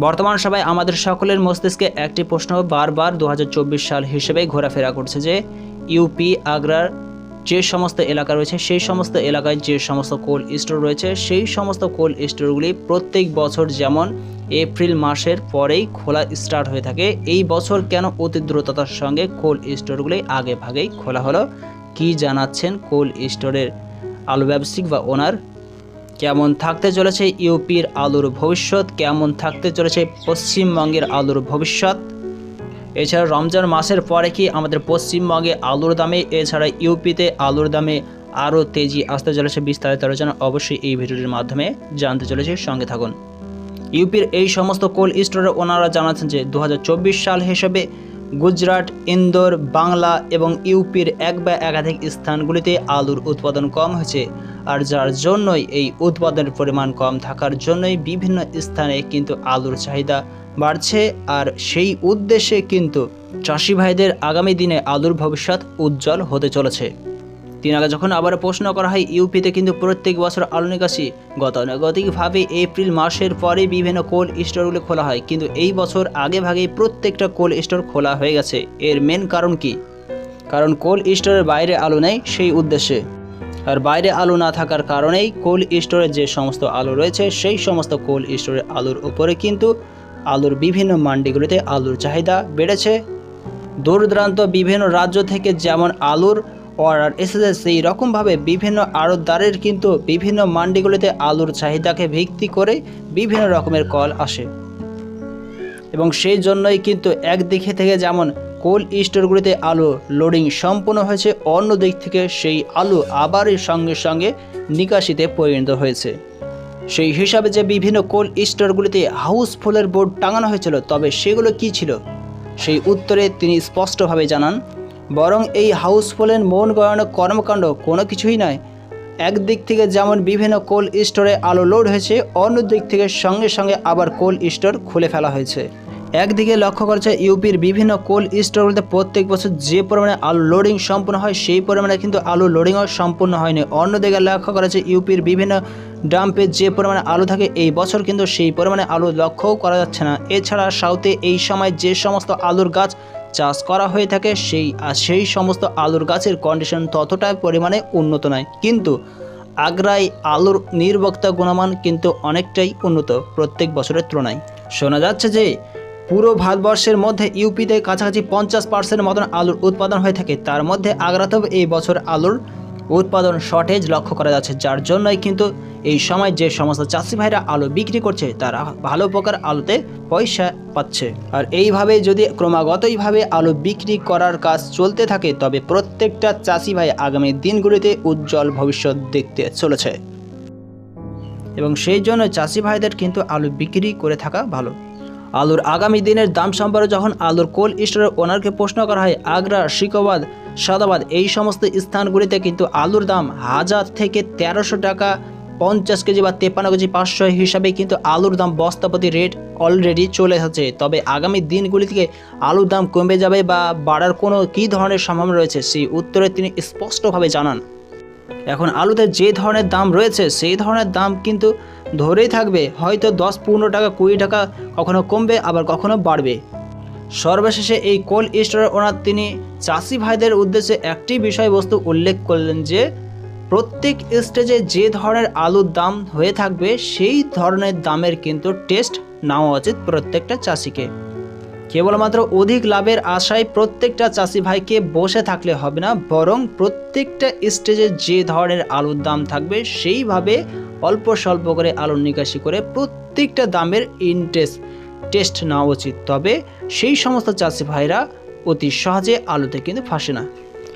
বর্তমান সবাই আমাদের সকলের মস্তিষ্কে একটি প্রশ্ন বারবার দু হাজার চব্বিশ সাল হিসেবে ঘোরাফেরা করছে যে ইউপি আগ্রার যে সমস্ত এলাকা রয়েছে, সেই সমস্ত এলাকায় যে সমস্ত কোল্ড স্টোর রয়েছে, সেই সমস্ত কোল্ড স্টোরগুলি প্রত্যেক বছর যেমন এপ্রিল মাসের পরেই খোলা স্টার্ট হয়ে থাকে। এই বছর কেন অতি দ্রুততার সঙ্গে কোল্ড স্টোরগুলি আগে ভাগেই খোলা হলো? কি জানাচ্ছেন কোল্ড স্টোরের আলু ব্যবসায়িক বা ওনার কেমন থাকতে চলেছে ইউপির আলুর ভবিষ্যৎ? কেমন থাকতে চলেছে পশ্চিমবঙ্গের আলুর ভবিষ্যৎ? এছাড়া রমজান মাসের পরে কি আমাদের পশ্চিমবঙ্গে আলুর দামে, এছাড়া ইউপিতে আলুর দামে আরও তেজি আসতে চলেছে বিস্তারিত আলোচনা? অবশ্যই এই ভিডিওটির মাধ্যমে জানতে চলেছে। সঙ্গে থাকুন। ইউপির এই সমস্ত কোল্ড স্টোরের ওনারা জানাচ্ছেন যে দু হাজার চব্বিশ সাল হিসেবে গুজরাট, ইন্দোর, বাংলা এবং ইউপির এক বা একাধিক স্থানগুলিতে আলুর উৎপাদন কম হয়েছে। আর যার জন্যই এই উৎপাদনের পরিমাণ কম থাকার জন্যই বিভিন্ন স্থানে কিন্তু আলুর চাহিদা বাড়ছে। আর সেই উদ্দেশ্যে কিন্তু চাষি ভাইদের আগামী দিনে আলুর ভবিষ্যৎ উজ্জ্বল হতে চলেছে। তিন আগে যখন আবার প্রশ্ন করা হয়, ইউপিতে কিন্তু প্রত্যেক বছর আলু নিকাশি গতানুগতিকভাবে এপ্রিল মাসের পরে বিভিন্ন কোল্ড স্টোরগুলো খোলা হয়। কিন্তু এই বছর আগে ভাগেই প্রত্যেকটা কোল্ড স্টোর খোলা হয়ে গেছে। এর মেন কারণ কি? কারণ কোল্ড স্টোরের বাইরে আলু নেই সেই উদ্দেশ্যে। আর বাইরে আলু না থাকার কারণেই কোল্ড স্টোরে যে সমস্ত আলু রয়েছে, সেই সমস্ত কোল্ড স্টোরের আলুর উপরে কিন্তু আলুর বিভিন্ন মান্ডিগুলিতে আলুর চাহিদা বেড়েছে। দূর দূরান্ত বিভিন্ন রাজ্য থেকে যেমন আলুর অর্ডার এসেছে সেই রকমভাবে বিভিন্ন আড়তদারের কিন্তু বিভিন্ন মান্ডিগুলিতে আলুর চাহিদাকে ভিত্তি করে বিভিন্ন রকমের কল আসে। এবং সেই জন্যই কিন্তু একদিকে থেকে যেমন কোল্ড স্টোরগুলিতে আলু লোডিং সম্পূর্ণ হয়েছে, অন্য দিক থেকে সেই আলু আবার এর সঙ্গে সঙ্গে নিকাশিতে পরিণত হয়েছে। সেই হিসাবে যে বিভিন্ন কোল্ড স্টোরগুলিতে হাউসফুলের বোর্ড টাঙানো হয়েছিল, তবে সেগুলো কি ছিল? সেই উত্তরে তিনি স্পষ্টভাবে জানান বরং এই হাউসফুলের মন গড়ানো কর্মকাণ্ড কোনো কিছুই নয়। একদিক থেকে যেমন বিভিন্ন কোল্ড স্টোরে আলু লোড হয়েছে, অন্য দিক থেকে সঙ্গে সঙ্গে আবার কোল্ড স্টোর খুলে ফেলা হয়েছে। একদিকে লক্ষ্য করেছে ইউপির বিভিন্ন কোল্ড স্টোরগুলিতে প্রত্যেক বছর যে পরিমাণে আলু লোডিং সম্পূর্ণ হয়, সেই পরিমাণে কিন্তু আলু লোডিংও সম্পূর্ণ হয়নি। অন্যদিকে লক্ষ্য করেছে ইউপির বিভিন্ন ডাম্পে যে পরিমাণে আলু থাকে, এই বছর কিন্তু সেই পরিমাণে আলু লক্ষ্যও করা যাচ্ছে না। এছাড়া সাউথে এই সময় যে সমস্ত আলুর গাছ চাষ করা হয়ে থাকে, সেই সেই সমস্ত আলুর গাছের কন্ডিশন ততটা পরিমাণে উন্নত নয়। কিন্তু আগ্রায় আলুর নির্বক্তা গুণমান কিন্তু অনেকটাই উন্নত প্রত্যেক বছরের তুলনায়। শোনা যাচ্ছে যে, পুরো ভারতবর্ষের মধ্যে ইউপিতে কাছাকাছি পঞ্চাশ পার্সেন্ট মতন আলুর উৎপাদন হয়ে থাকে। তার মধ্যে আগ্রাতেও এই বছর আলুর উৎপাদন শর্টেজ লক্ষ্য করা যাচ্ছে, যার জন্যই কিন্তু এই সময় যে সমস্ত চাষি ভাইরা আলু বিক্রি করছে, তারা ভালো প্রকার আলুতে পয়সা পাচ্ছে। আর এইভাবে যদি ক্রমাগতইভাবে আলু বিক্রি করার কাজ চলতে থাকে, তবে প্রত্যেকটা চাষি ভাই আগামী দিনগুলিতে উজ্জ্বল ভবিষ্যৎ দেখতে চলেছে। এবং সেই জন্য চাষি ভাইদের কিন্তু আলু বিক্রি করে থাকা ভালো। আলুর আগামী দিনের দাম সম্পর্কে যখন আলুর কোল্ড স্টোরের ওনারকে প্রশ্ন করা হয় আগ্রা শিকোবাদ সাদাবাদ এই সমস্ত স্থানগুলিতে কিন্তু আলুর দাম হাজার থেকে তেরোশো টাকা, পঞ্চাশ কেজি বা তেপান্ন কেজি পাঁচশো হিসাবে কিন্তু আলুর দাম বস্তাপতি রেট অলরেডি চলে এসেছে। তবে আগামী দিনগুলি থেকে আলুর দাম কমে যাবে বা বাড়ার কোনো কী ধরনের সম্ভাবনা রয়েছে সেই উত্তরে তিনি স্পষ্টভাবে জানান। এখন আলুতে যে ধরনের দাম রয়েছে সেই ধরনের দাম কিন্তু ধরেই থাকবে। হয়তো দশ পনেরো টাকা, কুড়ি টাকা কখনো কমবে, আবার কখনো বাড়বে। সর্বশেষে এই কোল স্টোরের ওনার তিনি চাষি ভাইদের উদ্দেশ্যে একটি বিষয়বস্তু উল্লেখ করলেন যে, প্রত্যেক স্টেজে যে ধরনের আলুর দাম হয়ে থাকবে, সেই ধরনের দামের কিন্তু টেস্ট নেওয়া উচিত প্রত্যেকটা চাষিকে। কেবলমাত্র অধিক লাভের আশায় প্রত্যেকটা চাষি ভাইকে বসে থাকলে হবে না, বরং প্রত্যেকটা স্টেজে যে ধরনের আলুর দাম থাকবে, সেইভাবে অল্প স্বল্প করে আলুর নিকাশি করে প্রত্যেকটা দামের ইন্টেস্ট টেস্ট নেওয়া উচিত। তবে সেই সমস্ত চাষি ভাইরা অতি সহজে আলুতে কিন্তু ফাঁসে না।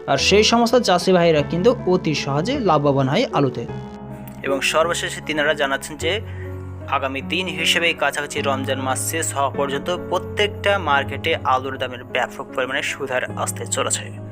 আর সেই সমস্ত চাষি ভাইরা কিন্তু অতি সহজে লাভবান হয় আলুতে। এবং সর্বশেষে তিনারা জানাচ্ছেন যে, আগামী দিন হিসেবে কাছাকাছি রমজান মাস শেষ হওয়া পর্যন্ত প্রত্যেকটা মার্কেটে আলুর দামের ব্যাপক পরিমাণে সুধার আসতে চলেছে।